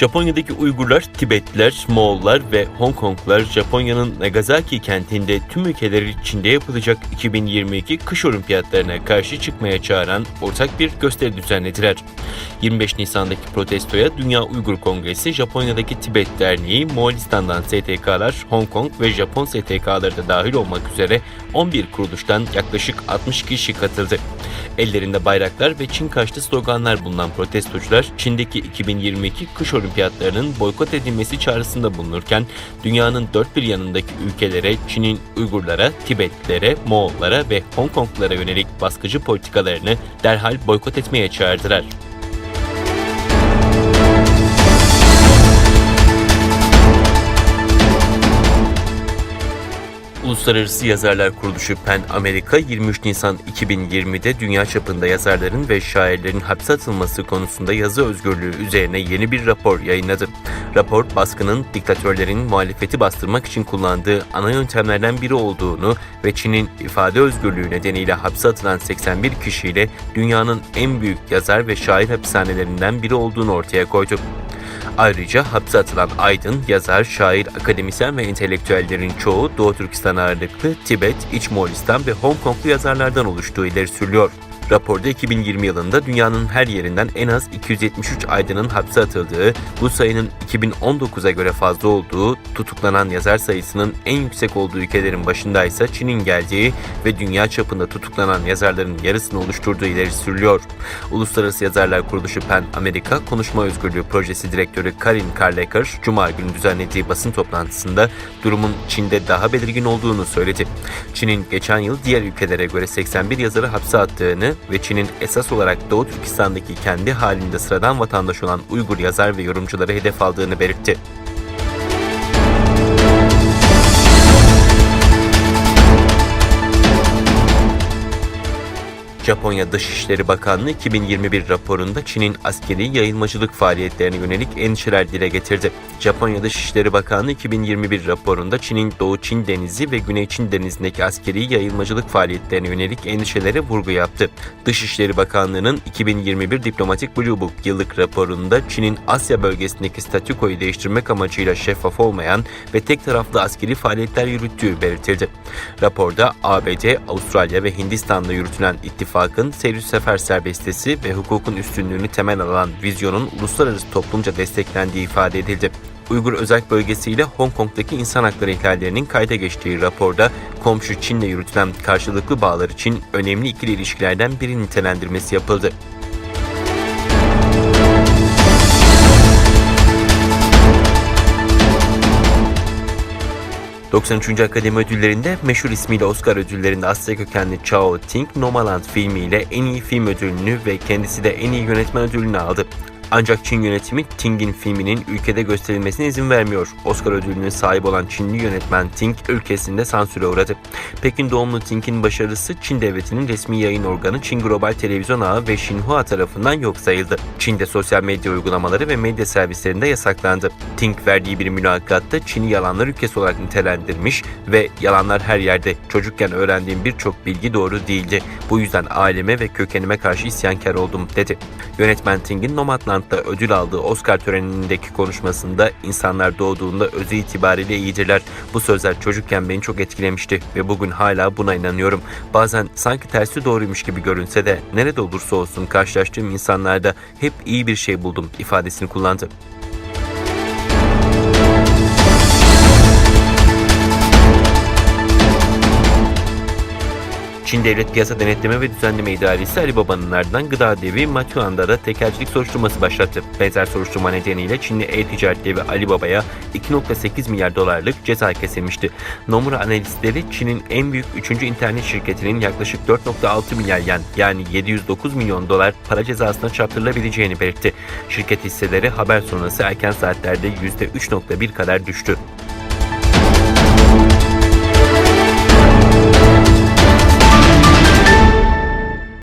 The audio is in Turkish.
Japonya'daki Uygurlar, Tibetliler, Moğollar ve Hong Konglular Japonya'nın Nagasaki kentinde tüm ülkeler içinde yapılacak 2022 kış olimpiyatlarına karşı çıkmaya çağıran ortak bir gösteri düzenlediler. 25 Nisan'daki protestoya Dünya Uygur Kongresi, Japonya'daki Tibet Derneği, Moğolistan'dan STK'lar, Hong Kong ve Japon STK'ları da dahil olmak üzere 11 kuruluştan yaklaşık 60 kişi katıldı. Ellerinde bayraklar ve Çin karşıtı sloganlar bulunan protestocular, Çin'deki 2022 kış olimpiyatlarının boykot edilmesi çağrısında bulunurken, dünyanın dört bir yanındaki ülkelere, Çin'in Uygurlara, Tibetlilere, Moğollara ve Hong Konglulara yönelik baskıcı politikalarını derhal boykot etmeye çağırdılar. Uluslararası Yazarlar Kuruluşu PEN Amerika 23 Nisan 2020'de dünya çapında yazarların ve şairlerin hapse atılması konusunda yazı özgürlüğü üzerine yeni bir rapor yayınladı. Rapor, baskının diktatörlerin muhalefeti bastırmak için kullandığı ana yöntemlerden biri olduğunu ve Çin'in ifade özgürlüğü nedeniyle hapse atılan 81 kişiyle dünyanın en büyük yazar ve şair hapishanelerinden biri olduğunu ortaya koydu. Ayrıca hapse atılan aydın, yazar, şair, akademisyen ve entelektüellerin çoğu Doğu Türkistan ağırlıklı Tibet, İç Moğolistan ve Hong Konglu yazarlardan oluştuğu ileri sürülüyor. Raporda 2020 yılında dünyanın her yerinden en az 273 aydının hapse atıldığı, bu sayının 2019'a göre fazla olduğu, tutuklanan yazar sayısının en yüksek olduğu ülkelerin başında ise Çin'in geldiği ve dünya çapında tutuklanan yazarların yarısını oluşturduğu ileri sürülüyor. Uluslararası Yazarlar Kuruluşu PEN Amerika Konuşma Özgürlüğü Projesi Direktörü Karin Karleker, Cuma günü düzenlediği basın toplantısında durumun Çin'de daha belirgin olduğunu söyledi. Çin'in geçen yıl diğer ülkelere göre 81 yazarı hapse attığını ve Çin'in esas olarak Doğu Türkistan'daki kendi halinde sıradan vatandaş olan Uygur yazar ve yorumcuları hedef aldığını belirtti. Japonya Dışişleri Bakanlığı 2021 raporunda Çin'in askeri yayılmacılık faaliyetlerine yönelik endişeler dile getirdi. Japonya Dışişleri Bakanlığı 2021 raporunda Çin'in Doğu Çin Denizi ve Güney Çin Denizi'ndeki askeri yayılmacılık faaliyetlerine yönelik endişelere vurgu yaptı. Dışişleri Bakanlığı'nın 2021 Diplomatik Blue Book yıllık raporunda Çin'in Asya bölgesindeki statükoyu değiştirmek amacıyla şeffaf olmayan ve tek taraflı askeri faaliyetler yürüttüğü belirtildi. Raporda ABD, Avustralya ve Hindistan'da yürütülen ittifakın seyir sefer serbestisi ve hukukun üstünlüğünü temel alan vizyonun uluslararası toplumca desteklendiği ifade edildi. Uygur özel bölgesiyle Hong Kong'daki insan hakları ihlallerinin kayda geçtiği raporda komşu Çin'le yürütülen karşılıklı bağlar için önemli ikili ilişkilerden biri nitelendirmesi yapıldı. ...93. Akademi Ödülleri'nde meşhur ismiyle Oscar ödüllerinde Asya kökenli Chao Ting, Nomaland filmiyle en iyi film ödülünü ve kendisi de en iyi yönetmen ödülünü aldı. Ancak Çin yönetimi Ting'in filminin ülkede gösterilmesine izin vermiyor. Oscar ödülüne sahip olan Çinli yönetmen Ting ülkesinde sansüre uğradı. Pekin doğumlu Ting'in başarısı Çin devletinin resmi yayın organı Çin Global Televizyon Ağı ve Xinhua tarafından yok sayıldı. Çin'de sosyal medya uygulamaları ve medya servislerinde yasaklandı. Ting verdiği bir mülakatta Çin'i yalanlar ülkesi olarak nitelendirmiş ve yalanlar her yerde. Çocukken öğrendiğim birçok bilgi doğru değildi. Bu yüzden aileme ve kökenime karşı isyankar oldum dedi. Yönetmen Ting'in Nomadland Nomadland'da ödül aldığı Oscar törenindeki konuşmasında insanlar doğduğunda özü itibariyle iyidirler. Bu sözler çocukken beni çok etkilemişti ve bugün hala buna inanıyorum. Bazen sanki tersi doğruymuş gibi görünse de nerede olursa olsun karşılaştığım insanlarda hep iyi bir şey buldum ifadesini kullandı. Çin Devlet Piyasa Denetleme ve Düzenleme İdaresi Alibaba'nın ardından gıda devi Meituan'da da tekelcilik soruşturması başlattı. Benzer soruşturma nedeniyle Çinli e-ticaret devi Alibaba'ya 2.8 milyar dolarlık ceza kesilmişti. Nomura analistleri Çin'in en büyük 3. internet şirketinin yaklaşık 4.6 milyar yen yani 709 milyon dolar para cezasına çarptırılabileceğini belirtti. Şirket hisseleri haber sonrası erken saatlerde %3.1 kadar düştü.